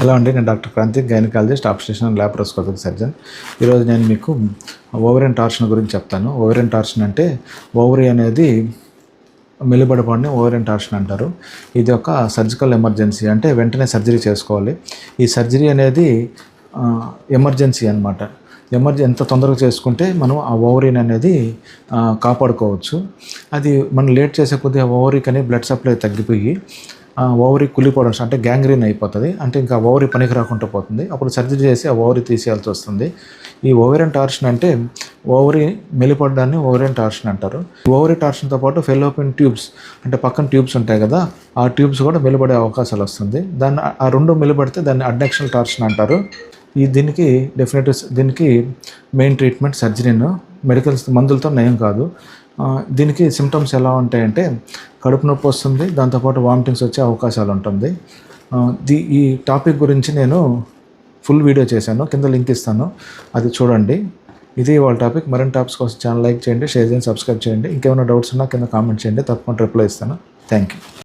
Hello అండి నేను doctor Kranthi gynaecologist obstetrician laparoscopic surgeon. ఈరోజు నేను మీకు ఓవరియన్ టార్షన్ గురించి చెప్తాను. ఓవరెన్ టార్షన్ అంటే ఓవరీ అనేది మెలిబడపాన్ని ఓవరియన్ టార్షన్ అంటారు. ఇది ఒక సర్జికల్ ఎమర్జెన్సీ అంటే వెంటనే సర్జరీ చేసుకోవాలి. ఈ సర్జరీ అనేది ఎమర్జెన్సీ అనమాట ఎమర్జెన్ ఎంత తొందరగా చేసుకుంటే మనం ఆ ఓవరీన్ అనేది కాపాడుకోవచ్చు. అది మనం లేట్ చేసే కొద్దీ ఆ ఓవరీకి అనేది బ్లడ్ సప్లై తగ్గిపోయి ఓవరీ కులిపోవడం అంటే గ్యాంగ్రీన్ అయిపోతుంది. అంటే ఇంకా ఓవరీ పనికి రాకుండా పోతుంది. అప్పుడు సర్జరీ చేసి ఆ ఓవరీ తీసేయాల్సి వస్తుంది. ఈ ఓవరియన్ టార్షన్ అంటే ఓవరీ మెలిపడడాన్ని ఓవరియన్ టార్షన్ అంటారు. ఓవరీ టార్షన్తో పాటు ఫెలోపిన్ ట్యూబ్స్ అంటే పక్కన ట్యూబ్స్ ఉంటాయి కదా ఆ ట్యూబ్స్ కూడా మెలిపడే అవకాశాలు వస్తుంది. దాన్ని ఆ రెండు మెలిపడితే దాన్ని అడ్నెక్షనల్ టార్షన్ అంటారు. ఈ దీనికి డెఫినెట్ దీనికి మెయిన్ ట్రీట్మెంట్ సర్జరీను మెడికల్స్ మందులతో నయం కాదు. దీనికి సిమ్టమ్స్ ఎలా ఉంటాయంటే కడుపు నొప్పి వస్తుంది దాంతోపాటు వామిటింగ్స్ వచ్చే అవకాశాలు ఉంటుంది. ది ఈ టాపిక్ గురించి నేను ఫుల్ వీడియో చేశాను కింద లింక్ ఇస్తాను అది చూడండి. ఇది వాళ్ళ టాపిక్ మరిన్ని టాప్స్ కోసం ఛానల్ లైక్ చేయండి షేర్ చేయండి సబ్స్క్రైబ్ చేయండి. ఇంకేమైనా డౌట్స్ ఉన్నా కింద కామెంట్ చేయండి తప్పకుండా రిప్లై ఇస్తాను. Thank you